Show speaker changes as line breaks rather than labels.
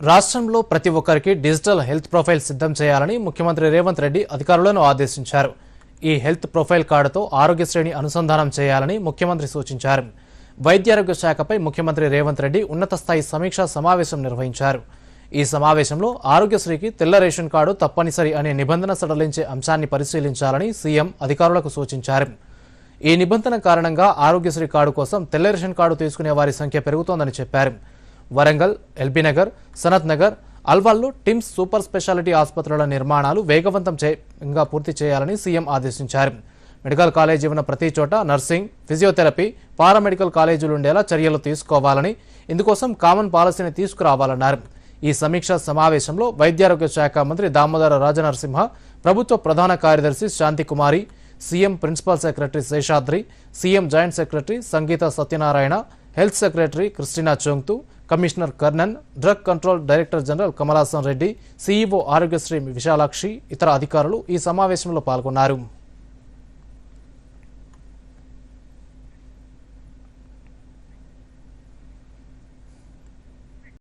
రాష్ట్రంలో ప్రతి ఒక్కరికి డిజిటల్ హెల్త్ ప్రొఫైల్ సిద్ధం చేయాలని ముఖ్యమంత్రి రేవంత్ రెడ్డి అధికారులను ఆదేశించారు. ఈ హెల్త్ ప్రొఫైల్ కార్డుతో ఆరోగ్యశ్రేణి అనుసంధానం చేయాలని ముఖ్యమంత్రి సూచించారు. వైద్యారోగ్య శాఖపై ముఖ్యమంత్రి రేవంత్ రెడ్డి ఉన్నత స్థాయి సమీక్షా సమావేశం నిర్వహించారు. ఈ సమావేశంలో ఆరోగ్యశ్రీకి తెల్ల రేషన్ కార్డు తప్పనిసరి అనే నిబంధన సడలించే అంశాన్ని పరిశీలించాలని సీఎం అధికారులకు సూచించారు. ఈ నిబంధన కారణంగా ఆరోగ్యశ్రీ కార్డు కోసం తెల్ల రేషన్ కార్డు తీసుకునే వారి సంఖ్య పెరుగుతోందని చెప్పారు. వరంగల్ ఎల్బీనగర్ సనత్ నగర్ అల్వాల్లో టిమ్స్ సూపర్ స్పెషాలిటీ ఆసుపత్రుల నిర్మాణాలు వేగవంతం చేయంగా పూర్తి చేయాలని సీఎం ఆదేశించారు. మెడికల్ కాలేజీ ఉన్న ప్రతి చోట నర్సింగ్ ఫిజియోథెరపీ పారామెడికల్ కాలేజీలు ఉండేలా చర్యలు తీసుకోవాలని ఇందుకోసం కామన్ పాలసీని తీసుకురావాలన్నారు. ఈ సమీక్షా సమావేశంలో వైద్యారోగ్య శాఖ మంత్రి దామోదర రాజనరసింహ ప్రభుత్వ ప్రధాన కార్యదర్శి Shanthikumari CM principal secretary Seshadri CM joint secretary Sangeetha Satyanarayana health secretary Christina Chongthu commissioner Karnan drug control director general Kamalasan Reddy CEO Aarogyasri Visalakshi ఇతర అధికారులు ఈ సమావేశంలో పాల్గొన్నారు.